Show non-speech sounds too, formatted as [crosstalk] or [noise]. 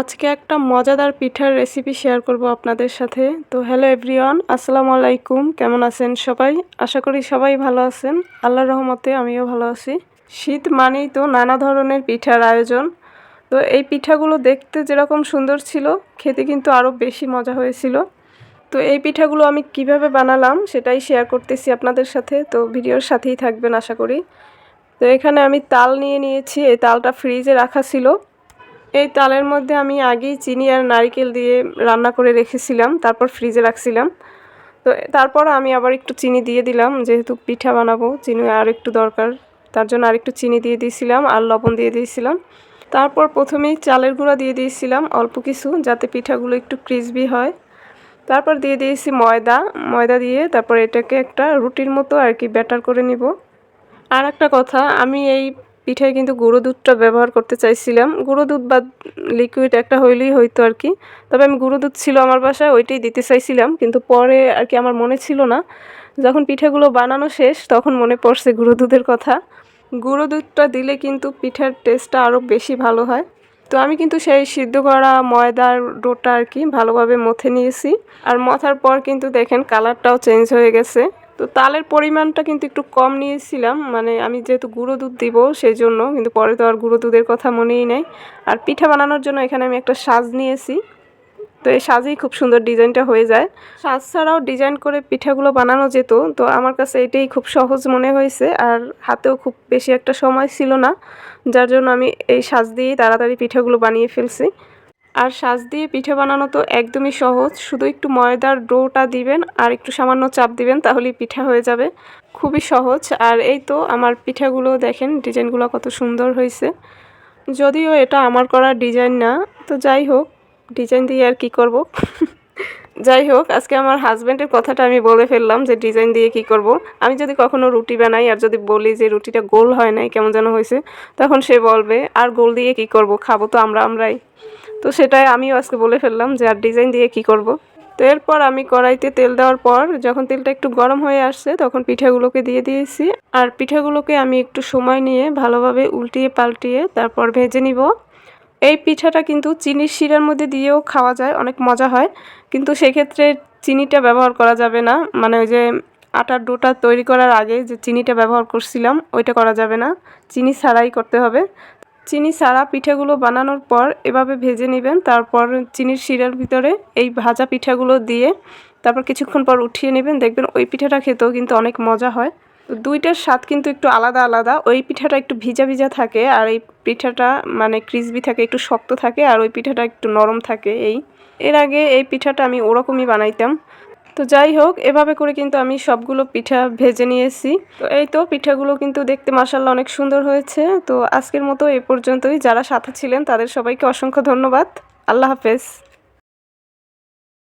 আজকে একটা মজাদার পিঠার রেসিপি শেয়ার করব আপনাদের সাথে। তো হ্যালো এভরিওয়ান আসসালামু আলাইকুম, কেমন আছেন সবাই? আশা করি সবাই ভালো আছেন। আল্লাহর রহমতে আমিও ভালো আছি। শীত মানেই তো নানা ধরনের পিঠার আয়োজন। তো এই পিঠাগুলো দেখতে যেরকম সুন্দর ছিল, খেতে কিন্তু আরও বেশি মজা হয়েছিল। তো এই পিঠাগুলো আমি কীভাবে বানালাম সেটাই শেয়ার করতেছি আপনাদের সাথে। তো ভিডিওর সাথেই থাকবেন আশা করি। তো এখানে আমি তাল নিয়ে নিয়েছি, এই তালটা ফ্রিজে রাখা ছিল। এই তালের মধ্যে আমি আগেই চিনি আর নারিকেল দিয়ে রান্না করে রেখেছিলাম, তারপর ফ্রিজে রাখছিলাম। তো তারপর আমি আবার একটু চিনি দিয়ে দিলাম, যেহেতু পিঠা বানাবো, চিনি আর একটু দরকার। তার জন্য আর একটু চিনি দিয়ে দিয়েছিলাম আর লবণ দিয়ে দিয়েছিলাম। তারপর প্রথমেই চালের গুঁড়া দিয়ে দিয়েছিলাম অল্প কিছু, যাতে পিঠাগুলো একটু ক্রিসবি হয়। তারপর দিয়ে দিয়েছি ময়দা ময়দা দিয়ে তারপর এটাকে একটা রুটির মতো আর কি ব্যাটার করে নিব। আর একটা কথা, আমি এই পিঠায় কিন্তু গুঁড়ো দুধটা ব্যবহার করতে চাইছিলাম। গুঁড়ো দুধ বা লিকুইড একটা হইলেই হইতো আর কি তবে আমি গুঁড়ো দুধ ছিল আমার বাসায়, ওইটাই দিতে চাইছিলাম। কিন্তু পরে আর কি আমার মনে ছিল না। যখন পিঠাগুলো বানানো শেষ, তখন মনে পড়ছে গুঁড়ো দুধের কথা। গুঁড়ো দুধটা দিলে কিন্তু পিঠার টেস্টটা আরও বেশি ভালো হয়। তো আমি কিন্তু সেই সিদ্ধ করা ময়দার ডোটা আর কি ভালোভাবে মথে নিয়েছি। আর মথার পর কিন্তু দেখেন কালারটাও চেঞ্জ হয়ে গেছে। তো তালের পরিমাণটা কিন্তু একটু কম নিয়েছিলাম। মানে আমি যেহেতু গুঁড়ো দুধ দিব সেই জন্য কিন্তু পরে তো আর গুঁড়ো দুধের কথা মনেই নেই। আর পিঠা বানানোর জন্য এখানে আমি একটা সাজ নিয়েছি। তো এই সাজেই খুব সুন্দর ডিজাইনটা হয়ে যায়। সাজ ছাড়াও ডিজাইন করে পিঠাগুলো বানানো যেত, তো আমার কাছে এটাই খুব সহজ মনে হয়েছে। আর হাতেও খুব বেশি একটা সময় ছিল না, যার জন্য আমি এই সাজ দিয়েই তাড়াতাড়ি পিঠাগুলো বানিয়ে ফেলছি। আর সাজ দিয়ে পিঠে বানানো তো একদমই সহজ। শুধু একটু ময়দার ডোটা দিবেন আর একটু সামান্য চাপ দিবেন, তাহলেই পিঠা হয়ে যাবে। খুবই সহজ। আর এই তো আমার পিঠাগুলো দেখেন, ডিজাইনগুলো কত সুন্দর হয়েছে। যদিও এটা আমার করা ডিজাইন না, তো যাই হোক, ডিজাইন দিয়ে আর কি করব? [laughs] যাই হোক, আজকে আমার হাজব্যান্ডের কথাটা আমি বলে ফেললাম যে ডিজাইন দিয়ে কি করব। আমি যদি কখনো রুটি বানাই আর যদি বলি যে রুটিটা গোল হয় নাই, কেমন যেন হয়েছে, তখন সে বলবে, আর গোল দিয়ে কি করব? খাব তো আমরা আমরাই। তো সেটাই আমিও আজকে বলে ফেললাম যে আর ডিজাইন দিয়ে কি করব। তো এরপর আমি কড়াইতে তেল দেওয়ার পর যখন তেলটা একটু গরম হয়ে আসছে তখন পিঠাগুলোকে দিয়ে দিয়েছি। আর পিঠাগুলোকে আমি একটু সময় নিয়ে ভালোভাবে উল্টিয়ে পাল্টিয়ে তারপর ভেজে নিব। এই পিঠাটা কিন্তু চিনির শিরার মধ্যে দিয়েও খাওয়া যায়, অনেক মজা হয়। কিন্তু সেক্ষেত্রে চিনিটা ব্যবহার করা যাবে না। মানে ওই যে আটার ডোটা তৈরি করার আগে যে চিনিটা ব্যবহার করছিলাম, ওইটা করা যাবে না। চিনি ছাড়াই করতে হবে। চিনি ছাড়া পিঠাগুলো বানানোর পর এভাবে ভেজে নেবেন। তারপর চিনির শিরার ভিতরে এই ভাজা পিঠাগুলো দিয়ে তারপর কিছুক্ষণ পর উঠিয়ে নেবেন। দেখবেন ওই পিঠাটা খেতেও কিন্তু অনেক মজা হয়। দুইটার স্বাদ কিন্তু একটু আলাদা আলাদা। ওই পিঠাটা একটু ভিজা ভিজা থাকে আর এই পিঠাটা মানে ক্রিসবি থাকে, একটু শক্ত থাকে আর ওই পিঠাটা একটু নরম থাকে এই। এর আগে এই পিঠাটা আমি ওরকমই বানাইতাম। তো যাই হোক, এভাবে করে কিন্তু আমি সবগুলো পিঠা ভেজে নিয়েছি। তো এই তো পিঠাগুলো কিন্তু দেখতে মাসাল্লাহ অনেক সুন্দর হয়েছে। তো আজকের মতো এ পর্যন্তই। যারা সাথে ছিলেন তাদের সবাইকে অসংখ্য ধন্যবাদ। আল্লাহ হাফেজ।